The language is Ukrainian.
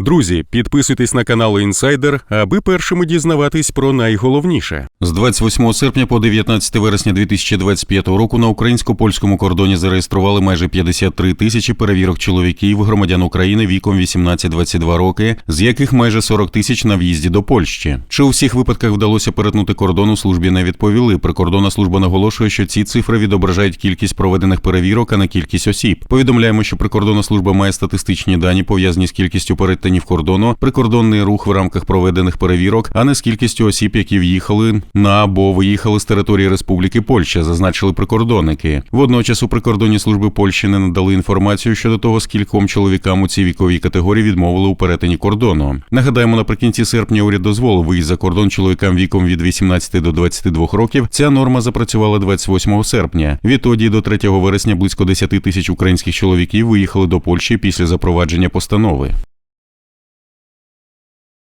Друзі, підписуйтесь на канал Інсайдер, аби першими дізнаватись про найголовніше. З 28 серпня по 19 вересня 2025 року на українсько-польському кордоні зареєстрували майже 53 тисячі перевірок чоловіків громадян України віком 18-22 роки, з яких майже 40 тисяч на в'їзді до Польщі. Чи у всіх випадках вдалося перетнути кордон у службі не відповіли. Прикордонна служба наголошує, що ці цифри відображають кількість проведених перевірок, а не кількість осіб. Повідомляємо, що прикордонна служба має статистичні дані пов'язані з кількістю перетинів кордону, прикордонний рух в рамках проведених перевірок, а не з кількістю осіб, які в'їхали на або виїхали з території Республіки Польща, зазначили прикордонники. Водночас у прикордонні служби Польщі не надали інформацію щодо того, скільком чоловікам у цій віковій категорії відмовили у перетині кордону. Нагадаємо, наприкінці серпня уряд дозволив виїзд за кордон чоловікам віком від 18 до 22 років. Ця норма запрацювала 28 серпня. Відтоді до 3 вересня близько 10 тисяч українських чоловіків виїхали до Польщі після запровадження постанови.